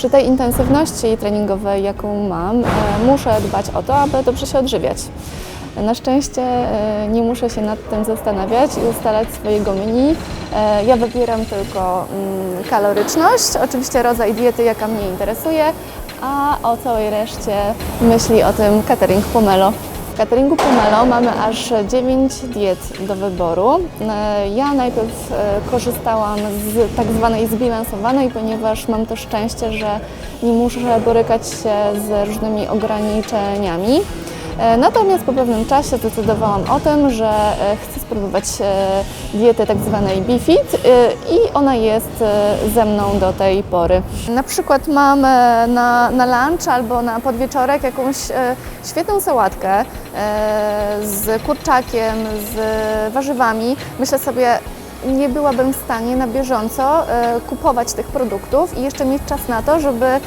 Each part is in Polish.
przy tej intensywności treningowej, jaką mam, e, muszę dbać o to, aby dobrze się odżywiać. Na szczęście e, nie muszę się nad tym zastanawiać i ustalać swojego menu. E, Ja wybieram tylko mm, kaloryczność, oczywiście rodzaj diety, jaka mnie interesuje, a o całej reszcie myśli o tym catering Pomelo. W cateringu Pomelo mamy aż 9 diet do wyboru. E, Ja najpierw e, korzystałam z tak zwanej zbilansowanej, ponieważ mam to szczęście, że nie muszę borykać się z różnymi ograniczeniami. E, Natomiast po pewnym czasie zdecydowałam o tym, że e, chcę spróbować e, diety tak zwanej BeFit e, i ona jest ze mną do tej pory. Na przykład mam na, na lunch albo na podwieczorek jakąś świetną sałatkę z kurczakiem, z warzywami. Myślę sobie, nie byłabym w stanie na bieżąco e, kupować tych produktów i jeszcze mieć czas na to, żeby e,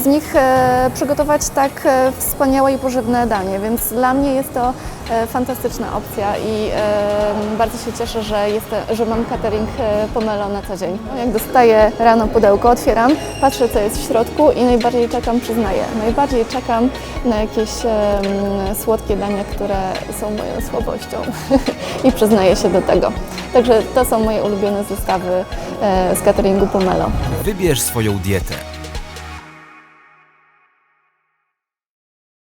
z nich e, przygotować tak wspaniałe i pożywne danie, więc dla mnie jest to fantastyczna opcja i e, bardzo się cieszę, że, jest, że mam catering e, pomelo na co dzień. No, Jak dostaję rano pudełko, otwieram, patrzę co jest w środku i najbardziej czekam, przyznaję, najbardziej czekam na jakieś słodkie dania, które są moją słabością i przyznaję się do tego. Także to są moje ulubione zestawy e, z cateringu Pomelo. Wybierz swoją dietę.